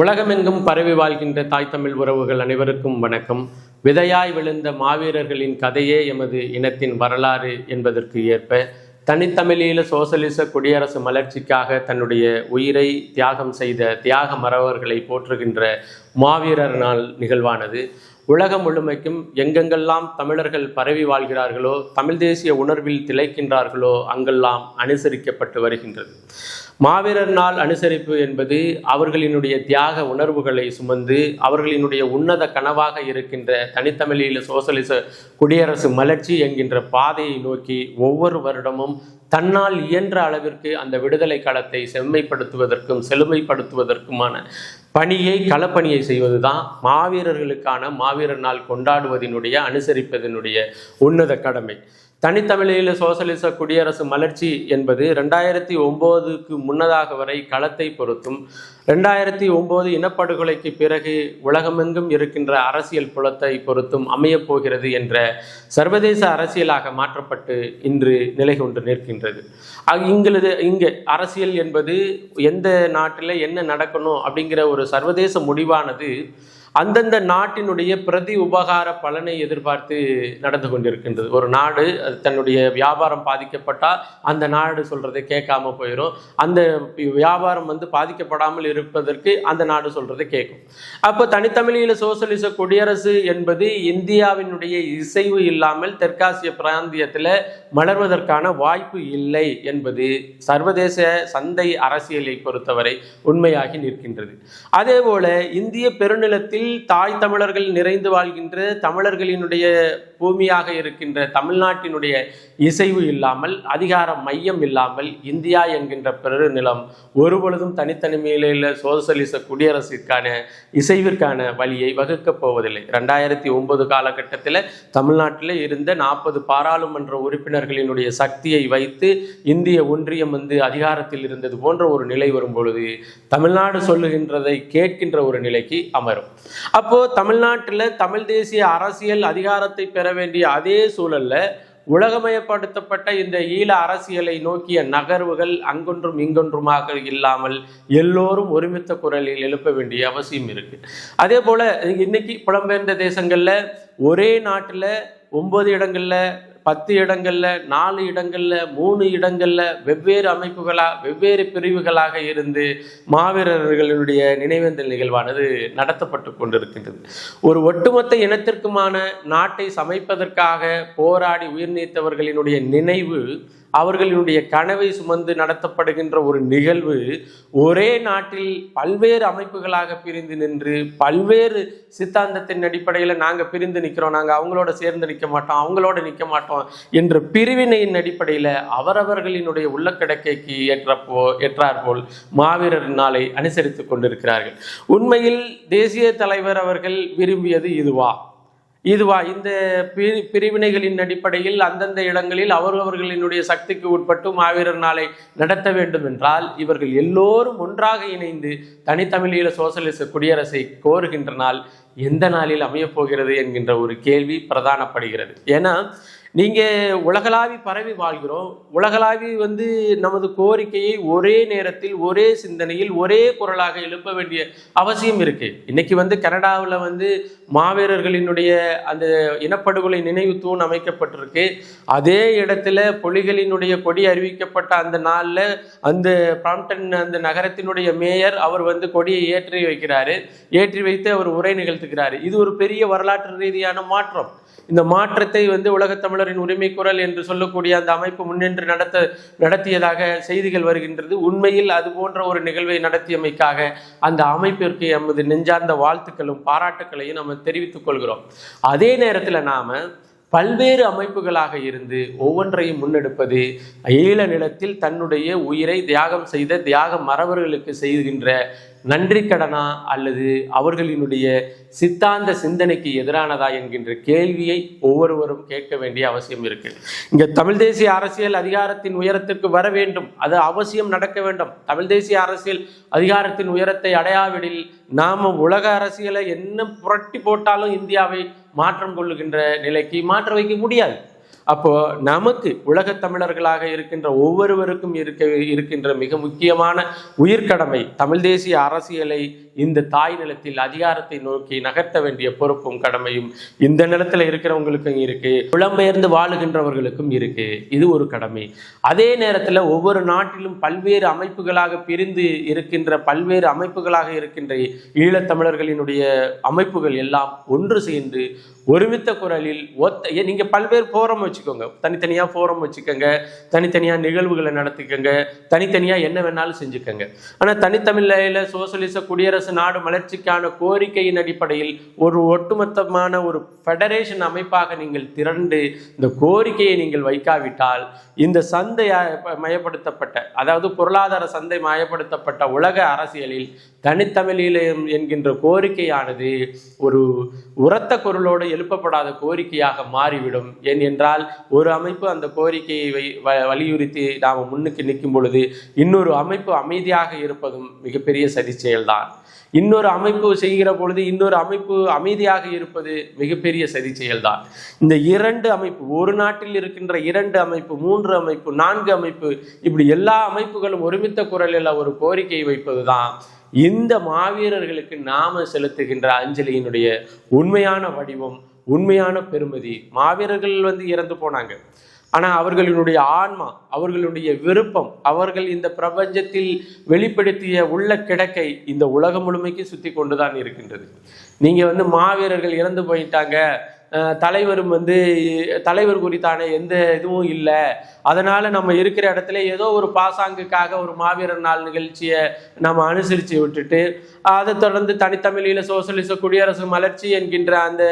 உலகமெங்கும் பரவி வாழ்கின்ற தாய் தமிழ் உறவுகள் அனைவருக்கும் வணக்கம். விதையாய் விழுந்த மாவீரர்களின் கதையே எமது இனத்தின் வரலாறு என்பதற்கு ஏற்ப தனித்தமிழீழ சோசலிச குடியரசு மலர்ச்சிக்காக தன்னுடைய உயிரை தியாகம் செய்த தியாக மறவர்களை போற்றுகின்ற மாவீரர் நாள் நிகழ்வானது. உலகம் முழுமைக்கும் எங்கெங்கெல்லாம் தமிழர்கள் பரவி வாழ்கிறார்களோ தமிழ் தேசிய உணர்வில் திளைக்கின்றார்களோ அங்கெல்லாம் அனுசரிக்கப்பட்டு வருகின்றது. மாவீரர் நாள் அனுசரிப்பு என்பது அவர்களினுடைய தியாக உணர்வுகளை சுமந்து அவர்களினுடைய உன்னத கனவாக இருக்கின்ற தனித்தமிழீழ சோசலிச குடியரசு மலர்ச்சி என்கின்ற பாதையை நோக்கி ஒவ்வொரு வருடமும் தன்னால் இயன்ற அளவிற்கு அந்த விடுதலை களத்தை செம்மைப்படுத்துவதற்கும் செழுமைப்படுத்துவதற்குமான பணியை களப்பணியை செய்வதுதான் மாவீரர்களுக்கான மாவீரர் நாள் கொண்டாடுவதனுடைய அனுசரிப்பதனுடைய உன்னத கடமை. தனித்தமிழில் சோசலிச குடியரசு மலர்ச்சி என்பது ரெண்டாயிரத்தி ஒம்போதுக்கு முன்னதாக வரை களத்தை பொறுத்தும் ரெண்டாயிரத்தி ஒம்போது இனப்படுகொலைக்கு பிறகு உலகமெங்கும் இருக்கின்ற அரசியல் புலத்தை பொறுத்தும் அமையப் போகிறது என்ற சர்வதேச அரசியலாக மாற்றப்பட்டு இன்று நிலை கொண்டு நிற்கின்றது. இங்களது இங்கே அரசியல் என்பது எந்த நாட்டில் என்ன நடக்கணும் அப்படிங்கிற ஒரு சர்வதேச முடிவானது அந்தந்த நாட்டினுடைய பிரதி உபகார பலனை எதிர்பார்த்து நடந்து கொண்டிருக்கின்றது. ஒரு நாடு அது தன்னுடைய வியாபாரம் பாதிக்கப்பட்டால் அந்த நாடு சொல்றதை கேட்காம போயிடும் அந்த வியாபாரம் வந்து பாதிக்கப்படாமல் இருப்பதற்கு அந்த நாடு சொல்றதை கேட்கும். அப்போ தனித்தமிழீழ சோசலிச குடியரசு என்பது இந்தியாவினுடைய இசைவு இல்லாமல் தெற்காசிய பிராந்தியத்தில் மலர்வதற்கான வாய்ப்பு இல்லை என்பது சர்வதேச சந்தை அரசியலை பொறுத்தவரை உண்மையாகி நிற்கின்றது. அதே போல இந்திய பெருநிலத்தில் தாய் தமிழர்கள் நிறைந்து வாழ்கின்ற தமிழர்களினுடைய பூமியாக இருக்கின்ற தமிழ்நாட்டினுடைய இசைவு இல்லாமல் அதிகார மையம் இல்லாமல் இந்தியா என்கின்ற பெருநிலம் ஒருபொழுதும் தனித்தனிமையில சோசலிச குடியரசிற்கான இசைவிற்கான வழியை வகுக்கப் போவதில்லை. ரெண்டாயிரத்தி ஒன்பது காலகட்டத்தில் தமிழ்நாட்டில் இருந்த நாற்பது பாராளுமன்ற உறுப்பினர்களினுடைய சக்தியை வைத்து இந்திய ஒன்றியம் வந்து அதிகாரத்தில் இருந்தது போன்ற ஒரு நிலை வரும் பொழுது தமிழ்நாடு சொல்லுகின்றதை கேட்கின்ற ஒரு நிலைக்கு அமரும். அப்போ தமிழ்நாட்டில் தமிழ் தேசிய அரசியல் அதிகாரத்தை பெற வேண்டிய அதே சூழல்ல உலகமயப்படுத்தப்பட்ட இந்த ஈழ அரசியலை நோக்கிய நகர்வுகள் அங்கொன்றும் இங்கொன்றுமாக இல்லாமல் எல்லோரும் ஒருமித்த குரலில் எழுப்ப வேண்டிய அவசியம் இருக்கு. அதே போல இன்னைக்கு புலம்பெயர்ந்த தேசங்கள்ல ஒரே நாட்டுல ஒன்பது இடங்கள்ல பத்து இடங்களில் நாலு இடங்களில் மூணு இடங்களில் வெவ்வேறு அமைப்புகளாக வெவ்வேறு பிரிவுகளாக இருந்து மாவீரர்களுடைய நினைவேந்தல் நிகழ்வானது நடத்தப்பட்டு கொண்டிருக்கின்றது. ஒரு ஒட்டுமொத்த இனத்திற்குமான நாட்டை சமைப்பதற்காக போராடி உயிர் நீத்தவர்களினுடைய நினைவு அவர்களினுடைய கனவை சுமந்து நடத்தப்படுகின்ற ஒரு நிகழ்வு ஒரே நாட்டில் பல்வேறு அமைப்புகளாக பிரிந்து நின்று பல்வேறு சித்தாந்தத்தின் அடிப்படையில் நாங்கள் பிரிந்து நிற்கிறோம் நாங்கள் அவங்களோட சேர்ந்து நிற்க மாட்டோம். அவங்களோட நிற்க மாட்டோம் என்ற பிரிவினையின் அடிப்படையில் அவரவர்களினுடைய உள்ளக்கிடக்கைக்கு ஏற்றப்போ ஏற்றாற்போல் மாவீரர் நாளை அனுசரித்து கொண்டிருக்கிறார்கள். உண்மையில் தேசிய தலைவர் அவர்கள் விரும்பியது இதுவா? இதுவா இந்த பிரிவினைகளின் அடிப்படையில் அந்தந்த இடங்களில் அவரவர்களினுடைய சக்திக்கு உட்பட்டு மாவீரர் நாளை நடத்த வேண்டும் என்றால் இவர்கள் எல்லோரும் ஒன்றாக இணைந்து தனித்தமிழீழ சோசலிச குடியரசை கோருகின்ற நாள் எந்த நாளில் அமையப் போகிறது என்கின்ற ஒரு கேள்வி பிரதானப்படுகிறது. ஏன்னா நீங்கள் உலகளாவி பரவி வாழ்கிறோம். உலகளாவி வந்து நமது கோரிக்கையை ஒரே நேரத்தில் ஒரே சிந்தனையில் ஒரே குரலாக எழுப்ப வேண்டிய அவசியம் இருக்குது இன்றைக்கி வந்து கனடாவில் வந்து மாவீரர்களினுடைய அந்த இனப்படுகொலை நினைவு தூண் அமைக்கப்பட்டிருக்கு. அதே இடத்துல புலிகளினுடைய கொடி அறிவிக்கப்பட்ட அந்த நாளில் அந்த பிராம்டன் அந்த நகரத்தினுடைய மேயர் அவர் வந்து கொடியை ஏற்றி வைக்கிறாரு. ஏற்றி வைத்து அவர் உரை நிகழ்த்துகிறாரு. இது ஒரு பெரிய வரலாற்று ரீதியான மாற்றம். இந்த மாற்றத்தை வந்து உலகத் தமிழரின் உரிமை குரல் என்று சொல்லக்கூடிய அந்த அமைப்பு முன்னின்று நடத்த நடத்தியதாக செய்திகள் வருகின்றது. உண்மையில் அது போன்ற ஒரு நிகழ்வை நடத்தியமைக்காக அந்த அமைப்பிற்கு எமது நெஞ்சார்ந்த வாழ்த்துக்களும் பாராட்டுக்களையும் நம்ம தெரிவித்துக் கொள்கிறோம். அதே நேரத்தில் நாம பல்வேறு அமைப்புகளாக இருந்து ஒவ்வொன்றையும் முன்னெடுப்பது ஈழ நிலத்தில் தன்னுடைய உயிரை தியாகம் செய்த தியாக மறவர்களுக்கு செய்கின்ற நன்றி கடனா அல்லது அவர்களினுடைய சித்தாந்த சிந்தனைக்கு எதிரானதா என்கின்ற கேள்வியை ஒவ்வொருவரும் கேட்க வேண்டிய அவசியம் இருக்கு. இங்க தமிழ் தேசிய அரசியல் அதிகாரத்தின் உயரத்திற்கு வர வேண்டும். அது அவசியம் நடக்க வேண்டும். தமிழ் தேசிய அரசியல் அதிகாரத்தின் உயரத்தை அடையாவிடில் நாம உலக அரசியலை என்ன புரட்டி போட்டாலும் இந்தியாவை மாற்றம் கொள்ளுகின்ற நிலைக்கு மாற்ற வைக்க முடியாது. அப்போ நமக்கு உலகத் தமிழர்களாக இருக்கின்ற ஒவ்வொருவருக்கும் இருக்க இருக்கின்ற மிக முக்கியமான உயிர்க்கடமை தமிழ் தேசிய அரசியலை இந்த தாய் நிலத்தில் அதிகாரத்தை நோக்கி நகர்த்த வேண்டிய பொறுப்பும் கடமையும் இந்த நிலத்துல இருக்கிறவங்களுக்கும் இருக்கு. புலம்பெயர்ந்து வாழுகின்றவர்களுக்கும் இருக்கு. இது ஒரு கடமை. அதே நேரத்துல ஒவ்வொரு நாட்டிலும் பல்வேறு அமைப்புகளாக பிரிந்து இருக்கின்ற பல்வேறு அமைப்புகளாக இருக்கின்ற ஈழத்தமிழர்களினுடைய அமைப்புகள் எல்லாம் ஒன்று சேர்ந்து ஒருமித்த குரலில் ஒத்த நீங்க பல்வேறு ஃபோரம் வச்சுக்கோங்க. தனித்தனியா ஃபோரம் வச்சுக்கோங்க. தனித்தனியா நிகழ்வுகளை நடத்திக்கோங்க. தனித்தனியா என்ன வேணாலும் செஞ்சுக்கோங்க. ஆனா தனித்தமிழ்ல சோசியலிச குடியரசு நாடு வளர்ச்சிக்கான கோரிக்கையின் அடிப்படையில் ஒரு ஒட்டுமொத்தமான ஒரு ஃபெடரேஷன் அமைப்பாக நீங்கள் திரண்டு இந்த கோரிக்கையை நீங்கள் வைக்காவிட்டால் இந்த சந்தை மயப்படுத்தப்பட்ட அதாவது பொருளாதார சந்தை மயப்படுத்தப்பட்ட உலக அரசியலில் தனித்தமிழீழம் என்கின்ற கோரிக்கையானது ஒரு உரத்த குரலோடு எழுப்பப்படாத கோரிக்கையாக மாறிவிடும். ஏன் என்றால் ஒரு அமைப்பு அந்த கோரிக்கையை வை- வ- வலியுறுத்தி நாம் முன்னுக்கு நிற்கும் பொழுது இன்னொரு அமைப்பு அமைதியாக இருப்பதும் மிகப்பெரிய சதி செயல்தான் இன்னொரு அமைப்பு செய்கிற பொழுது இன்னொரு அமைப்பு அமைதியாக இருப்பது மிகப்பெரிய சதி செயல்தான் இந்த இரண்டு அமைப்பு ஒரு நாட்டில் இருக்கின்ற இரண்டு அமைப்பு மூன்று அமைப்பு நான்கு அமைப்பு இப்படி எல்லா அமைப்புகளும் ஒருமித்த குரலில் ஒரு கோரிக்கை வைப்பதுதான். இந்த மாவீரர்களுக்கு நாம செலுத்துகின்ற அஞ்சலியினுடைய உண்மையான வடிவம் உண்மையான பெருமதி. மாவீரர்கள் வந்து இறந்து போனாங்க. ஆனால் அவர்களுடைய ஆன்மா அவர்களுடைய விருப்பம் அவர்கள் இந்த பிரபஞ்சத்தில் வெளிப்படுத்திய உள்ள கிடக்கை இந்த உலகம் முழுமைக்கு சுத்தி கொண்டுதான் இருக்கின்றது. நீங்கள் வந்து மாவீரர்கள் இறந்து போயிட்டாங்க தலைவரும் வந்து தலைவர் குறித்தான எந்த இதுவும் இல்லை. அதனால நம்ம இருக்கிற இடத்துல ஏதோ ஒரு பாசாங்குக்காக ஒரு மாவீரர் நாள் நிகழ்ச்சியை நம்ம அனுசரித்து விட்டுட்டு அதை தொடர்ந்து தனித்தமிழில் சோசியலிச குடியரசு மலர்ச்சி என்கின்ற அந்த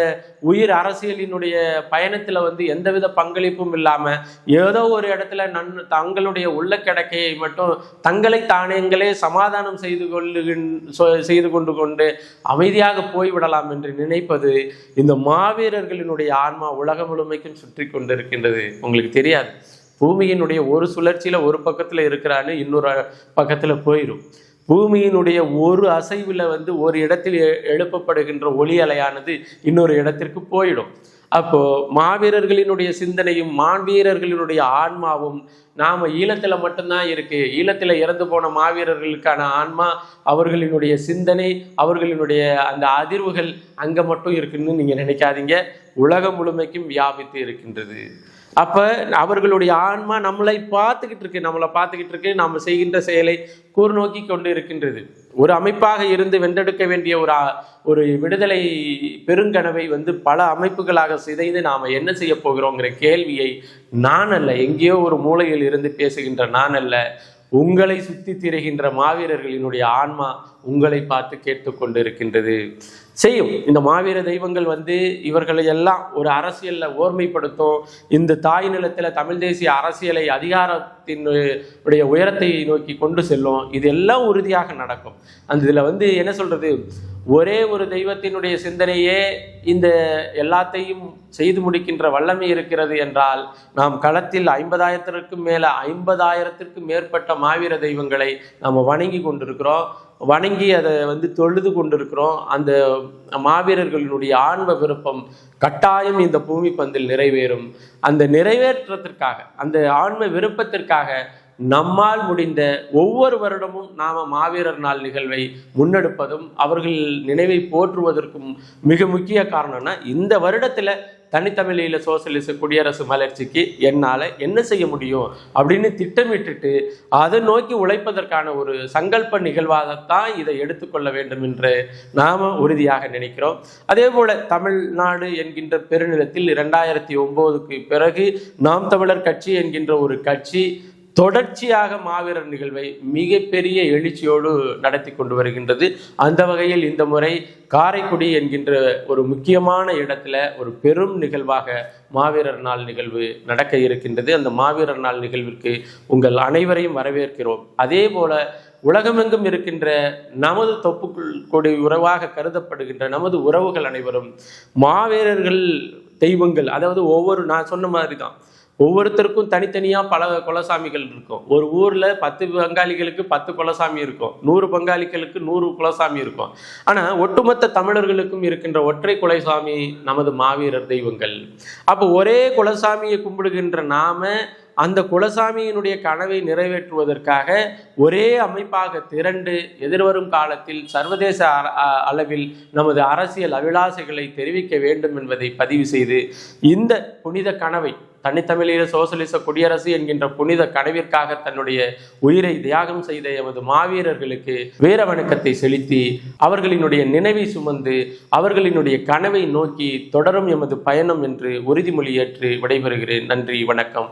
உயிர் அரசியலினுடைய பயணத்தில் வந்து எந்தவித பங்களிப்பும் இல்லாமல் ஏதோ ஒரு இடத்துல நன் தங்களுடைய உள்ள கிடக்கையை மட்டும் தங்களை தானேங்களே சமாதானம் செய்து கொள்ளுகின் செய்து கொண்டு கொண்டு அமைதியாக போய்விடலாம் என்று நினைப்பது இந்த மாவீரர் மனிதர்களினுடைய ஆன்மா உலகம் முழுமைக்கும் சுற்றி கொண்டிருக்கின்றது. உங்களுக்கு தெரியாது. பூமியினுடைய ஒரு சுழற்சியில ஒரு பக்கத்துல இருக்கிறான்னு இன்னொரு பக்கத்துல போயிடும் பூமியினுடைய ஒரு அசைவில் வந்து ஒரு இடத்தில் எழுப்பப்படுகின்ற ஒளி அலையானது இன்னொரு இடத்திற்கு போயிடும். அப்போ மாவீரர்களினுடைய சிந்தனையும் மாவீரர்களினுடைய ஆன்மாவும் நாம ஈழத்துல மட்டும்தான் இருக்கு. ஈழத்துல இறந்து போன மாவீரர்களுக்கான ஆன்மா அவர்களினுடைய சிந்தனை அவர்களினுடைய அந்த அதிர்வுகள் அங்க மட்டும் இருக்குன்னு நீங்க நினைக்காதீங்க. உலகம் முழுமைக்கும் வியாபித்து இருக்கின்றது. அப்ப அவர்களுடைய ஆன்மா நம்மளை பார்த்துக்கிட்டு இருக்கு நம்மளை பார்த்துக்கிட்டு இருக்கு நாம் செய்கின்ற செயலை கூர்நோக்கி கொண்டு இருக்கின்றது. ஒரு அமைப்பாக இருந்து வென்றெடுக்க வேண்டிய ஒரு ஒரு விடுதலை பெருங்கனவை வந்து பல அமைப்புகளாக சிதைந்து நாம என்ன செய்ய போகிறோங்கிற கேள்வியை நான் அல்ல எங்கேயோ ஒரு மூலையில் இருந்து பேசுகின்ற நான் அல்ல உங்களை சுத்தி திரைகின்ற மாவீரர்களினுடைய ஆன்மா உங்களை பார்த்து கேட்டுக்கொண்டிருக்கின்றது. செய்யும். இந்த மாவீர தெய்வங்கள் வந்து இவர்களை எல்லாம் ஒரு அரசியல்ல ஓர்மைப்படுத்தும். இந்த தாய் நிலத்துல தமிழ் தேசிய அரசியலை அதிகாரத்தின் உடைய உயரத்தை நோக்கி கொண்டு செல்லும். இது எல்லாம் உறுதியாக நடக்கும். அந்த இதுல வந்து என்ன சொல்றது? ஒரே ஒரு தெய்வத்தினுடைய சிந்தனையே இந்த எல்லாத்தையும் செய்து முடிக்கின்ற வல்லமை இருக்கிறது என்றால் நாம் களத்தில் ஐம்பதாயிரத்திற்கும் மேலே ஐம்பதாயிரத்திற்கும் மேற்பட்ட மாவீர தெய்வங்களை நாம் வணங்கி கொண்டிருக்கிறோம். வணங்கி அதை வந்து தொழுது கொண்டிருக்கிறோம். அந்த மாவீரர்களினுடைய ஆன்ம விருப்பம் கட்டாயம் இந்த பூமி பந்தில் நிறைவேறும். அந்த நிறைவேற்றத்திற்காக அந்த ஆன்ம விருப்பத்திற்காக நம்மால் முடிந்த ஒவ்வொரு வருடமும் நாம மாவீரர் நாள் நிகழ்வை முன்னெடுப்பதும் அவர்கள் நினைவை போற்றுவதற்கும் மிக முக்கிய காரணம்னா இந்த வருடத்துல தனித்தமிழில சோசலிச குடியரசு மலர்ச்சிக்கு என்னால என்ன செய்ய முடியும் அப்படின்னு திட்டமிட்டுட்டு அதை நோக்கி உழைப்பதற்கான ஒரு சங்கல்ப நிகழ்வாகத்தான் இதை எடுத்துக்கொள்ள வேண்டும் என்று நாம உறுதியாக நினைக்கிறோம். அதே போல தமிழ்நாடு என்கின்ற பெருநிலத்தில் இரண்டாயிரத்தி ஒன்பதுக்கு பிறகு நாம் தமிழர் கட்சி என்கின்ற ஒரு கட்சி தொடர்ச்சியாக மாவீரர் நிகழ்வை மிகப்பெரிய எழுச்சியோடு நடத்தி கொண்டு வருகின்றது. அந்த வகையில் இந்த முறை காரைக்குடி என்கின்ற ஒரு முக்கியமான இடத்துல ஒரு பெரும் நிகழ்வாக மாவீரர் நாள் நிகழ்வு நடக்க இருக்கின்றது. அந்த மாவீரர் நாள் நிகழ்விற்கு உங்கள் அனைவரையும் வரவேற்கிறோம். அதே போல உலகமெங்கும் இருக்கின்ற நமது தொப்புக்குள் கொடி உறவாக கருதப்படுகின்ற நமது உறவுகள் அனைவரும் மாவீரர்கள் தெய்வங்கள். அதாவது ஒவ்வொரு நான் சொன்ன மாதிரி தான் ஒவ்வொருத்தருக்கும் தனித்தனியாக பல குலசாமிகள் இருக்கும். ஒரு ஊரில் பத்து பங்காளிகளுக்கு பத்து குலசாமி இருக்கும். நூறு பங்காளிகளுக்கு நூறு குலசாமி இருக்கும். ஆனால் ஒட்டுமொத்த தமிழர்களுக்கும் இருக்கின்ற ஒற்றை குலசாமி நமது மாவீரர் தெய்வங்கள். அப்போ ஒரே குலசாமியை கும்பிடுகின்ற நாம அந்த குலசாமியினுடைய கனவை நிறைவேற்றுவதற்காக ஒரே அமைப்பாக திரண்டு எதிர்வரும் காலத்தில் சர்வதேச அ- அளவில் நமது அரசியல் அபிலாசைகளை தெரிவிக்க வேண்டும் என்பதை பதிவு செய்து இந்த புனித கனவை தனித்தமிழீழ சோசலிச குடியரசு என்கின்ற புனித கனவிற்காக தன்னுடைய உயிரை தியாகம் செய்த எமது மாவீரர்களுக்கு வீர வணக்கத்தை செலுத்தி அவர்களினுடைய நினைவை சுமந்து அவர்களினுடைய கனவை நோக்கி தொடரும் எமது பயணம் என்று உறுதிமொழி ஏற்று விடைபெறுகிறேன். நன்றி வணக்கம்.